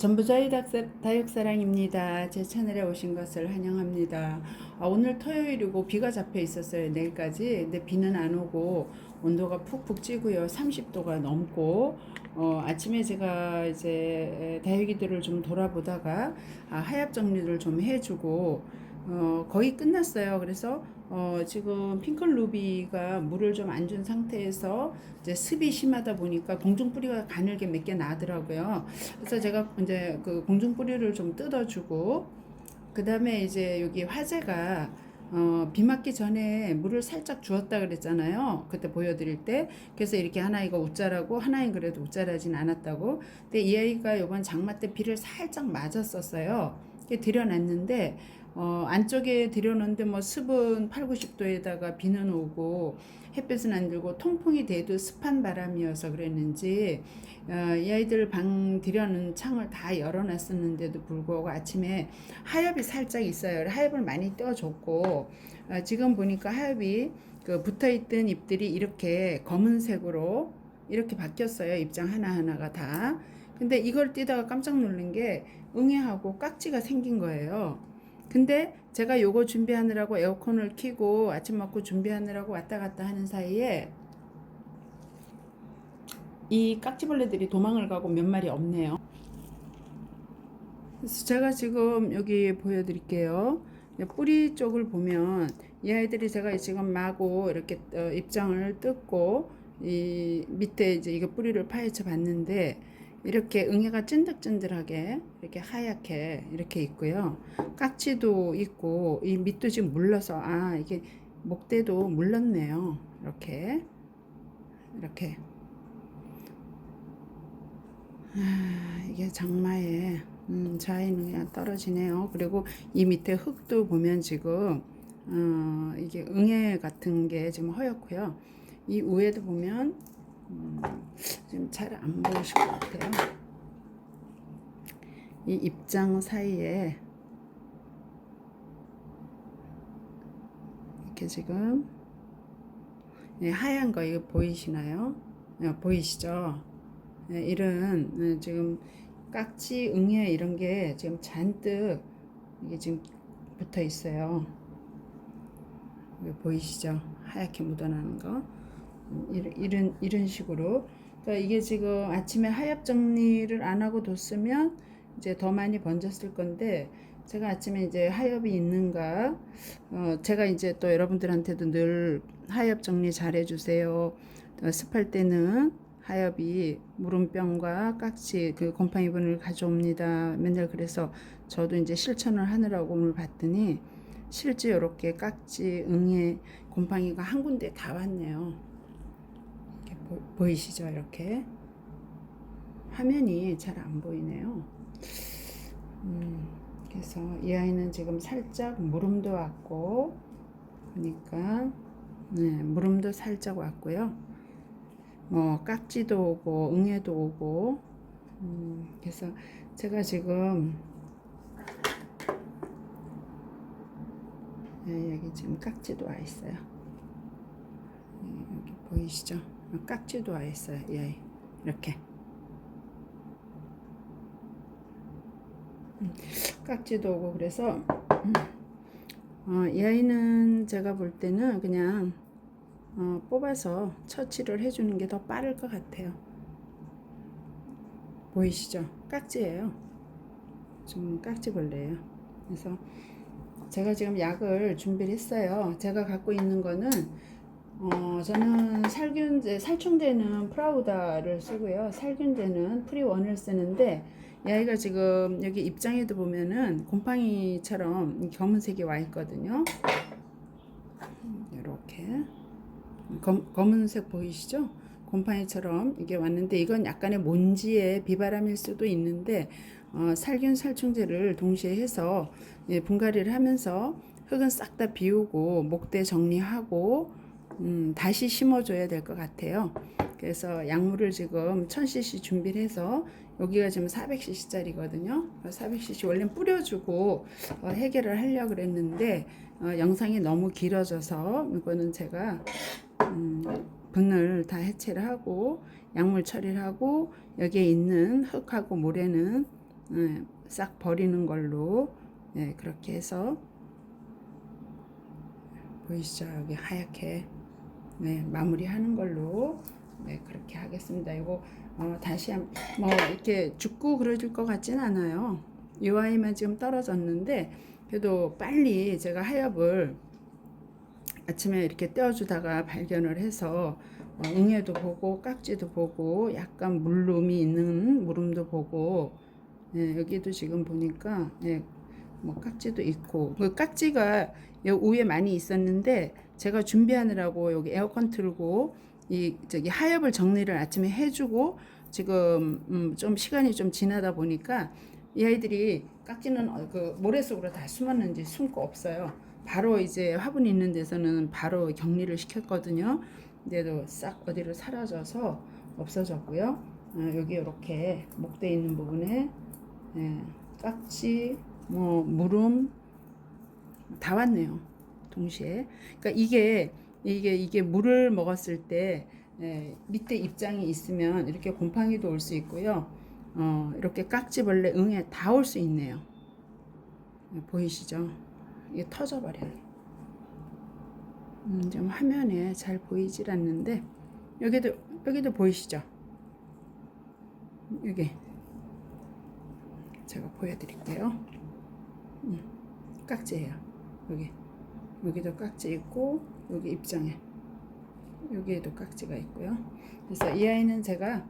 전부자의 다육사랑입니다. 제 채널에 오신 것을 환영합니다. 아, 오늘 토요일이고 비가 잡혀 있었어요. 내일까지. 근데 비는 안 오고 온도가 푹푹 찌고요. 30도가 넘고 어, 아침에 제가 이제 다육이들을 좀 돌아보다가 아, 하엽 정리를 좀 해주고 어, 거의 끝났어요. 그래서 어, 지금 핑클 루비가 물을 좀 안 준 상태에서 이제 습이 심하다 보니까 공중 뿌리가 가늘게 몇 개 나더라고요. 그래서 제가 이제 그 공중 뿌리를 좀 뜯어주고 그 다음에 이제 여기 화재가 어, 비 맞기 전에 물을 살짝 주었다 그랬잖아요. 그때 보여드릴 때. 그래서 이렇게 하나이가 웃자라고 하나인 그래도 웃자라진 않았다고. 근데 이 아이가 이번 장마 때 비를 살짝 맞았었어요. 이렇게 들여놨는데 어, 안쪽에 들여놓는데 뭐 습은 8, 90도에다가 비는 오고 햇볕은 안 들고 통풍이 돼도 습한 바람이어서 그랬는지 어, 이 아이들 방 들여놓은 창을 다 열어놨었는데도 불구하고 아침에 하엽이 살짝 있어요. 하엽을 많이 떼어줬고 어, 지금 보니까 하엽이 그 붙어있던 잎들이 이렇게 검은색으로 이렇게 바뀌었어요. 입장 하나하나가 다. 근데 이걸 띄다가 깜짝 놀란 게 응애하고 깍지가 생긴 거예요. 근데 제가 요거 준비하느라고 에어컨을 켜고 아침 먹고 준비하느라고 왔다 갔다 하는 사이에 이 깍지벌레들이 도망을 가고 몇 마리 없네요. 그래서 제가 지금 여기 보여드릴게요. 뿌리 쪽을 보면 이 아이들이 제가 지금 마구 이렇게 어, 입장을 뜯고 이 밑에 이제 이거 뿌리를 파헤쳐 봤는데 이렇게 응애가 찐득찐득하게 이렇게 하얗게 이렇게 있고요. 깍지도 있고 이 밑도 지금 물러서 아 이게 목대도 물렀네요. 이렇게 이렇게 아, 이게 장마에 음, 자이는 그냥 떨어지네요. 그리고 이 밑에 흙도 보면 지금 어, 이게 응애 같은 게 지금 허옇고요. 이 위에도 보면 음, 지금 잘 안 보이실 것 같아요. 이 입장 사이에 이렇게 지금 예, 하얀 거 이거 보이시나요? 예, 보이시죠? 예, 이런 예, 지금 깍지, 응애 이런 게 지금 잔뜩 이게 지금 붙어 있어요. 보이시죠? 하얗게 묻어나는 거. 이런 이런 식으로. 그러니까 이게 지금 아침에 하엽 정리를 안 하고 뒀으면 이제 더 많이 번졌을 건데 제가 아침에 이제 하엽이 있는가 어 제가 이제 또 여러분들한테도 늘 하엽 정리 잘 해주세요. 어, 습할 때는 하엽이 무름병과 깍지 그 곰팡이 분을 가져옵니다. 맨날 그래서 저도 이제 실천을 하느라고 오늘 봤더니 실제 이렇게 깍지 응애 곰팡이가 한 군데 다 왔네요. 보, 보이시죠? 이렇게 화면이 잘 안 보이네요. 음, 그래서 이 아이는 지금 살짝 무름도 왔고 그러니까 네, 무름도 살짝 왔고요. 뭐 깍지도 오고 응애도 오고 음, 그래서 제가 지금 네, 여기 지금 깍지도 와 있어요. 네, 여기 보이시죠? 깍지도 와 있어요. 이 아이 이렇게 음, 깍지도 오고 그래서 음, 어, 이 아이는 제가 볼 때는 그냥 어, 뽑아서 처치를 해주는 게 더 빠를 것 같아요. 보이시죠? 깍지예요. 좀 깍지벌레예요. 그래서 제가 지금 약을 준비를 했어요. 제가 갖고 있는 거는 어, 저는 살균제, 살충제는 프라우다를 쓰고요. 살균제는 프리원을 쓰는데, 이 아이가 지금 여기 입장에도 보면은 곰팡이처럼 검은색이 와 있거든요. 이렇게. 검, 검은색 보이시죠? 곰팡이처럼 이게 왔는데, 이건 약간의 먼지의 비바람일 수도 있는데, 어, 살균 살충제를 동시에 해서 예, 분갈이를 하면서 흙은 싹 다 비우고, 목대 정리하고, 음, 다시 심어줘야 될 것 같아요. 그래서 약물을 지금 1000cc 준비를 해서 여기가 지금 400cc짜리거든요. 400cc 원래 뿌려주고 어, 해결을 하려고 그랬는데 어, 영상이 너무 길어져서 이거는 제가 음, 분을 다 해체를 하고 약물 처리를 하고 여기에 있는 흙하고 모래는 예, 싹 버리는 걸로 예, 그렇게 해서 보이시죠 여기 하얗게 네, 마무리하는 걸로 네, 그렇게 하겠습니다. 이거 어, 다시 한, 뭐 이렇게 죽고 그러질 것 같진 않아요. 이 아이만 지금 떨어졌는데 그래도 빨리 제가 하엽을 아침에 이렇게 떼어주다가 발견을 해서 어, 응애도 보고 깍지도 보고 약간 물름이 있는 물음도 보고 예, 여기도 지금 보니까 예, 뭐 깍지도 있고 그 깍지가 요 위에 많이 있었는데 제가 준비하느라고 여기 에어컨 틀고 이 저기 하엽을 정리를 아침에 해주고 지금 음, 좀 시간이 좀 지나다 보니까 이 아이들이 깍지는 어, 그 모래 속으로 다 숨었는지 숨고 없어요. 바로 이제 화분 있는 데서는 바로 격리를 시켰거든요. 근데도 싹 어디로 사라져서 없어졌고요. 어, 여기 이렇게 목대 있는 부분에 예, 깍지, 뭐 무름 다 왔네요. 동시에. 그러니까 이게 이게 이게 물을 먹었을 때 예, 밑에 입장이 있으면 이렇게 곰팡이도 올 수 있고요. 어, 이렇게 깍지벌레 응에 다올 수 있네요. 예, 보이시죠? 이게 터져버려요. 음, 좀 화면에 잘 보이질 않는데 여기도 여기도 보이시죠? 여기 제가 보여드릴게요. 음, 깍지예요. 여기 여기도 깍지 있고 여기 입장에 여기에도 깍지가 있고요. 그래서 이 아이는 제가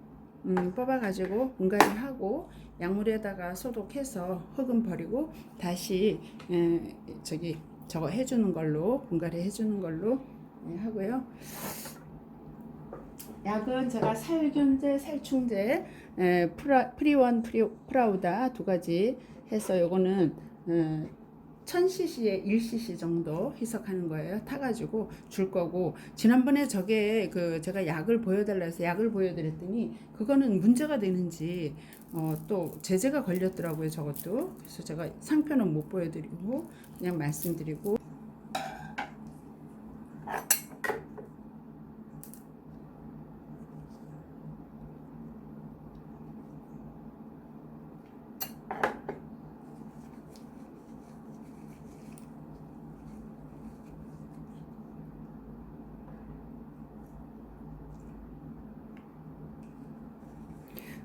음, 뽑아가지고 분갈이 하고 약물에다가 소독해서 흙은 버리고 다시 에, 저기 저거 해주는 걸로 분갈이 해주는 걸로 예, 하고요. 약은 제가 살균제, 살충제, 에, 프라, 프리원, 프리, 프라우다 두 가지 해서 요거는 에, 1000cc에 1cc 정도 희석하는 거예요. 타가지고 줄 거고 지난번에 저게 그 제가 약을 보여달라 해서 약을 보여드렸더니 그거는 문제가 되는지 어, 또 제재가 걸렸더라고요. 저것도 그래서 제가 상표는 못 보여드리고 그냥 말씀드리고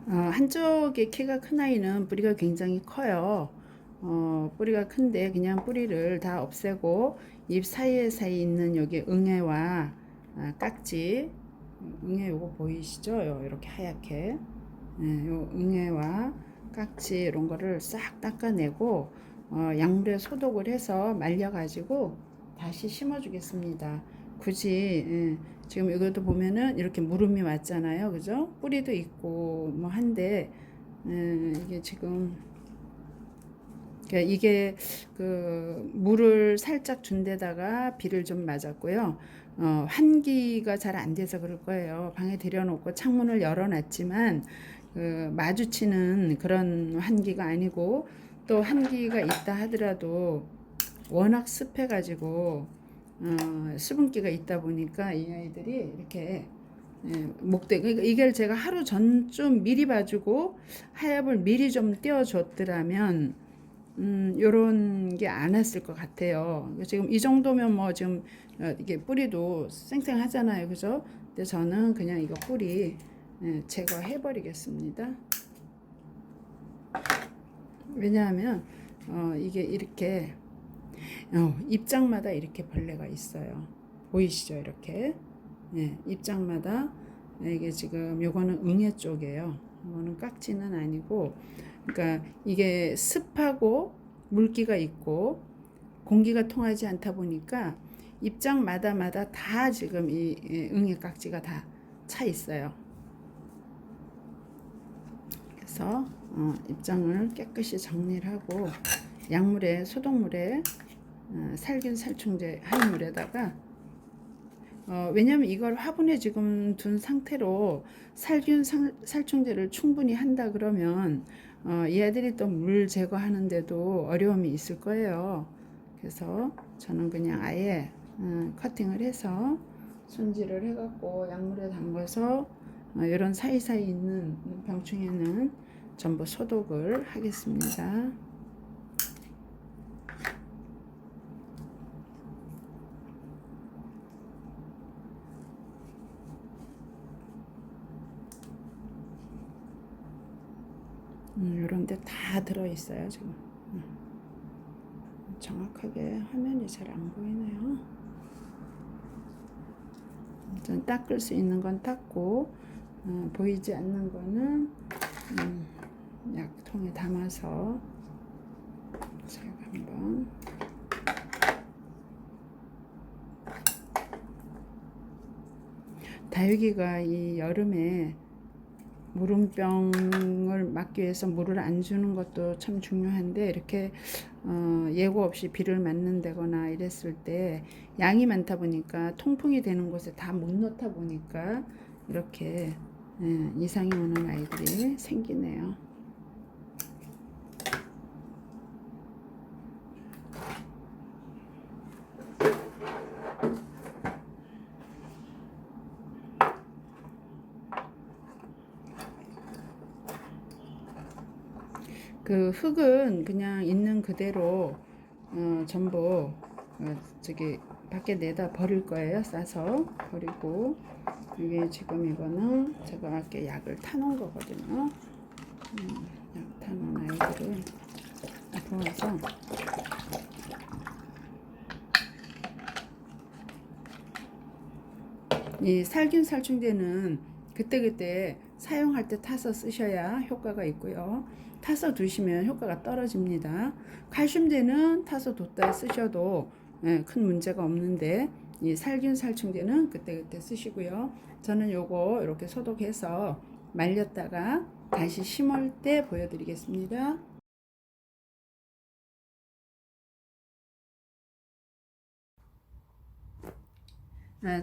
어, 한쪽의 키가 큰 아이는 뿌리가 굉장히 커요. 어, 뿌리가 큰데 그냥 뿌리를 다 없애고 잎 사이에 사이 있는 여기 응애와 아, 깍지 응애 요거 보이시죠? 요, 이렇게 하얗게 네, 요 응애와 깍지 이런 거를 싹 닦아내고 어, 약물에 소독을 해서 말려가지고 다시 심어주겠습니다. 굳이 예, 지금 이것도 보면은 이렇게 무름이 왔잖아요, 그죠? 뿌리도 있고 뭐 한데 예, 이게 지금 그러니까 이게 그 물을 살짝 준 데다가 비를 좀 맞았고요. 어, 환기가 잘 안 돼서 그럴 거예요. 방에 들여놓고 창문을 열어놨지만 그 마주치는 그런 환기가 아니고 또 환기가 있다 하더라도 워낙 습해가지고 어, 수분기가 있다 보니까 이 아이들이 이렇게 예, 목대 그러니까 이걸 제가 하루 전쯤 미리 봐주고 하엽을 미리 좀 띄워줬더라면 음, 요런 게안 왔을 것 같아요. 지금 이 정도면 뭐 지금 어, 이게 뿌리도 쌩쌩하잖아요. 그죠? 근데 저는 그냥 이거 뿌리 예, 제거해 버리겠습니다. 왜냐하면 어, 이게 이렇게 어, 입장마다 이렇게 벌레가 있어요. 보이시죠? 이렇게 예, 입장마다 이게 지금 요거는 응애 쪽이에요. 이거는 깍지는 아니고 그러니까 이게 습하고 물기가 있고 공기가 통하지 않다 보니까 입장마다마다 다 지금 이 응애 깍지가 다 차 있어요. 그래서 어, 입장을 깨끗이 정리를 하고 약물에 소독물에 어, 살균 살충제 한 물에다가 어, 왜냐면 이걸 화분에 지금 둔 상태로 살균 살, 살충제를 충분히 한다 그러면 어, 이 아들이 또 물 제거하는데도 어려움이 있을 거예요. 그래서 저는 그냥 아예 어, 커팅을 해서 손질을 해갖고 약물에 담가서 어, 이런 사이사이 있는 병충해는 전부 소독을 하겠습니다. 음, 이런 데 다 들어있어요 지금 음. 정확하게 화면이 잘 안 보이네요 전 닦을 수 있는 건 닦고 어, 보이지 않는 거는 음, 약통에 담아서 제가 한번 다육이가 이 여름에 무름병을 막기 위해서 물을 안 주는 것도 참 중요한데 이렇게 어, 예고 없이 비를 맞는다거나 이랬을 때 양이 많다 보니까 통풍이 되는 곳에 다 못 넣다 보니까 이렇게 예, 이상이 오는 아이들이 생기네요. 그 흙은 그냥 있는 그대로 어, 전부 어, 저기 밖에 내다 버릴 거예요. 싸서 버리고 이게 지금 이거는 제가 아까 약을 타놓은 거거든요. 음, 약 타놓은 아이들을 부어서 이 살균 살충제는 그때그때 사용할 때 타서 쓰셔야 효과가 있고요. 타서 두시면 효과가 떨어집니다. 칼슘제는 타서 뒀다 쓰셔도 예, 큰 문제가 없는데 이 살균 살충제는 그때그때 쓰시고요. 저는 요거 이렇게 소독해서 말렸다가 다시 심을 때 보여드리겠습니다.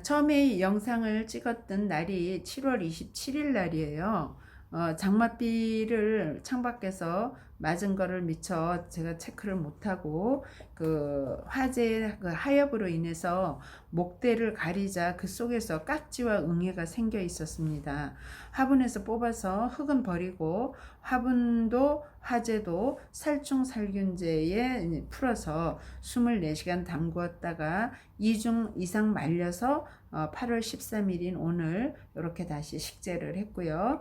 처음에 이 영상을 찍었던 날이 7월 27일 날이에요. 어, 장맛비를 창밖에서 맞은 거를 미처 제가 체크를 못하고 그 화재 그 하엽으로 인해서 목대를 가리자 그 속에서 깍지와 응애가 생겨 있었습니다. 화분에서 뽑아서 흙은 버리고 화분도 화재도 살충 살균제에 풀어서 24시간 담구었다가 2중 이상 말려서 8월 13일인 오늘 이렇게 다시 식재를 했고요.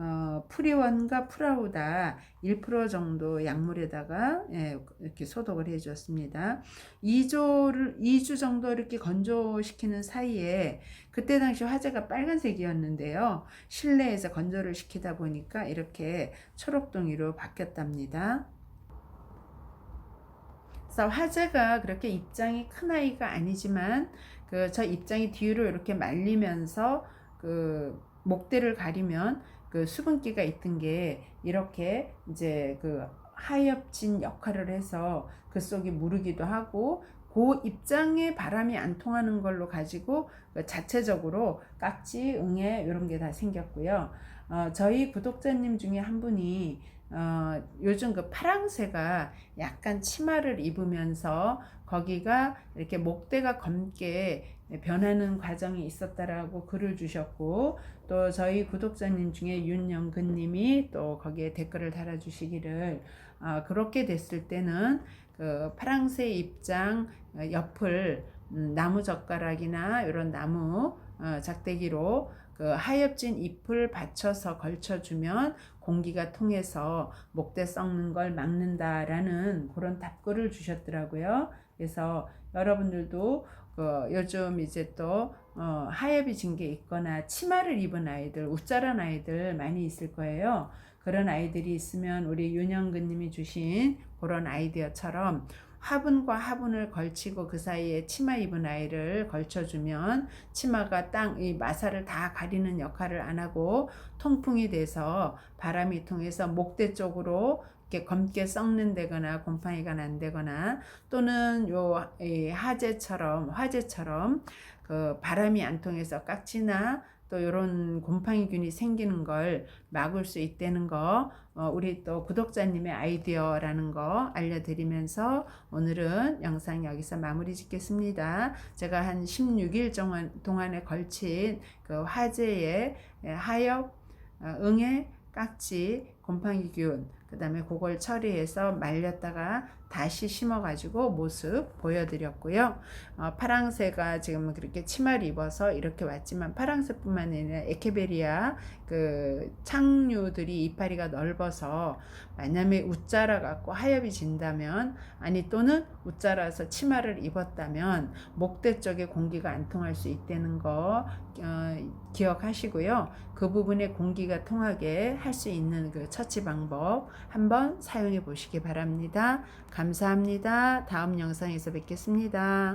어, 프리원과 프라우다 1% 정도 약물에다가 예, 이렇게 소독을 해 주었습니다. 2조를 2주 정도 이렇게 건조시키는 사이에 그때 당시 화재가 빨간색이었는데요. 실내에서 건조를 시키다 보니까 이렇게 초록동이로 바뀌었답니다. 그래서 화재가 그렇게 입장이 큰 아이가 아니지만 그 저 입장이 뒤로 이렇게 말리면서 그 목대를 가리면 그 수분기가 있던 게 이렇게 이제 그 하엽진 역할을 해서 그 속이 무르기도 하고 그 입장에 바람이 안 통하는 걸로 가지고 그 자체적으로 깍지, 응애 이런 게 다 생겼고요. 어, 저희 구독자님 중에 한 분이 어, 요즘 그 파랑새가 약간 치마를 입으면서 거기가 이렇게 목대가 검게 변하는 과정이 있었다라고 글을 주셨고 또 저희 구독자님 중에 윤영근 님이 또 거기에 댓글을 달아주시기를 어, 그렇게 됐을 때는 그 파랑새 입장 옆을 음, 나무 젓가락이나 이런 나무 어, 작대기로 그 하엽진 잎을 받쳐서 걸쳐주면 공기가 통해서 목대 썩는 걸 막는다라는 그런 답글을 주셨더라고요. 그래서 여러분들도 그 요즘 이제 또 어, 하엽이 진 게 있거나 치마를 입은 아이들, 웃자란 아이들 많이 있을 거예요. 그런 아이들이 있으면 우리 윤영근님이 주신 그런 아이디어처럼 화분과 화분을 걸치고 그 사이에 치마 입은 아이를 걸쳐주면 치마가 땅, 이 마사를 다 가리는 역할을 안 하고 통풍이 돼서 바람이 통해서 목대 쪽으로 이렇게 검게 썩는다거나 곰팡이가 난다거나 또는 요 화재처럼 화재처럼 그 바람이 안 통해서 깍지나 또 이런 곰팡이균이 생기는 걸 막을 수 있다는 거 어, 우리 또 구독자님의 아이디어라는 거 알려드리면서 오늘은 영상 여기서 마무리 짓겠습니다. 제가 한 16일 동안에 걸친 그 화재의 하엽, 어, 응애, 깍지 곰팡이균 그 다음에 그걸 처리해서 말렸다가 다시 심어가지고 모습 보여드렸고요. 어, 파랑새가 지금 그렇게 치마를 입어서 이렇게 왔지만 파랑새뿐만 아니라 에케베리아 그 창류들이 이파리가 넓어서 만약에 웃자라 갖고 하엽이 진다면 아니 또는 웃자라서 치마를 입었다면 목대 쪽에 공기가 안 통할 수 있다는 거 어, 기억하시고요. 그 부분에 공기가 통하게 할 수 있는 그 처치 방법 한번 사용해 보시기 바랍니다. 감사합니다. 다음 영상에서 뵙겠습니다.